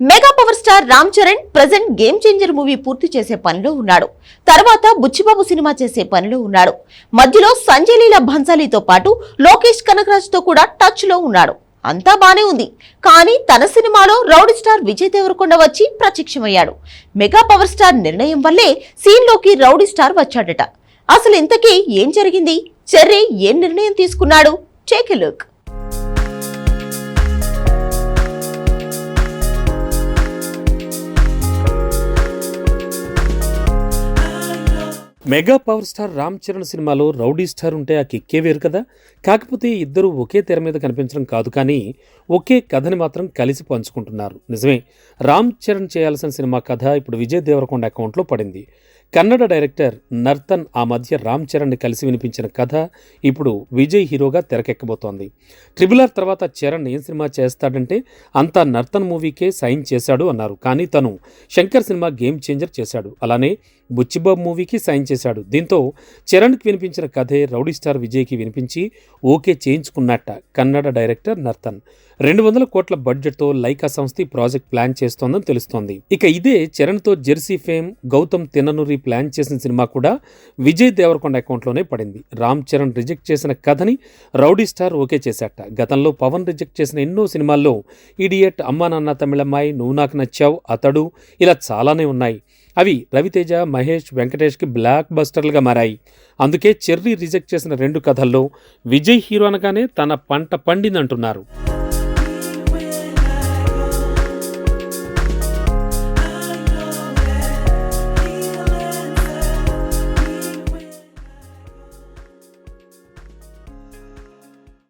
Mega power star Ram Charan present game changer movie పూర్తి చేసే పనిలో ఉన్నాడు. తర్వాత బుచ్చిబాబు సినిమా చేసే పనిలో ఉన్నాడు. మధ్యలో సంజయ్ లీల భన్సాలీతో పాటు లోకేష్ కనకరాజ్తో కూడా టచ్లో ఉన్నాడు. అంతా బానే ఉంది. కానీ తన సినిమాలో రౌడీ స్టార్ విజయ్ దేవరకొండ వచ్చి ప్రత్యక్షమయ్యాడు. మెగా పవర్ స్టార్ నిర్ణయం వల్లే సీన్లోకి రౌడీ స్టార్ వచ్చాడట. అసలు ఇంతకీ ఏం జరిగింది? చెర్రీ ఏం నిర్ణయం తీసుకున్నాడు? Take look mega power star Ram Charan సినిమాలో రౌడీ స్టార్ ఉంటే ఆ కిక్కే వేరు కదా. కాకపోతే ఇద్దరు ఒకే తెర మీద కనిపించడం కాదు కానీ ఒకే కథని మాత్రం కలిసి పంచుకుంటున్నారు. నిజమే రామ్ చరణ్ చేయాల్సిన సినిమా కథ ఇప్పుడు విజయ్ దేవరకొండ అకౌంట్లో పడింది. కన్నడ డైరెక్టర్ నర్తన్ ఆ మధ్య రామ్ చరణ్ని కలిసి వినిపించిన కథ ఇప్పుడు విజయ్ హీరోగా తెరకెక్కబోతోంది. ట్రిబుల్ ఆర్ తర్వాత చరణ్ ఏం సినిమా చేస్తాడంటే అంతా నర్తన్ మూవీకే సైన్ చేశాడు అన్నారు. కానీ తను శంకర్ సినిమా గేమ్ చేంజర్ చేశాడు. అలానే బుచ్చిబాబు మూవీకి సైన్ చేశాడు. దీంతో చరణ్కి వినిపించిన కథే రౌడీ స్టార్ విజయ్కి వినిపించి ఓకే చేయించుకున్నట్ట కన్నడ డైరెక్టర్ నర్తన్. రెండు వందల కోట్ల బడ్జెట్తో లైకా సంస్థ ప్రాజెక్ట్ ప్లాన్ చేస్తోందని తెలుస్తోంది. ఇక ఇదే చరణ్తో Jersey fame Gautam Tinnanuri plan చేసిన సినిమా కూడా విజయ్ దేవరకొండ అకౌంట్లోనే పడింది. రామ్ చరణ్ రిజెక్ట్ చేసిన కథని రౌడీ స్టార్ ఓకే చేశాట. గతంలో పవన్ రిజెక్ట్ చేసిన ఎన్నో సినిమాల్లో ఇడియట్ అమ్మా నాన్న తమిళమ్మాయి నువ్వు నాకు నచ్చావు అతడు ఇలా చాలానే ఉన్నాయి. అవి రవితేజ మహేష్ వెంకటేష్కి బ్లాక్ బస్టర్లుగా మారాయి. అందుకే చెర్రీ రిజెక్ట్ చేసిన రెండు కథల్లో విజయ్ హీరో అనగానే తన పంట పండిందంటున్నారు.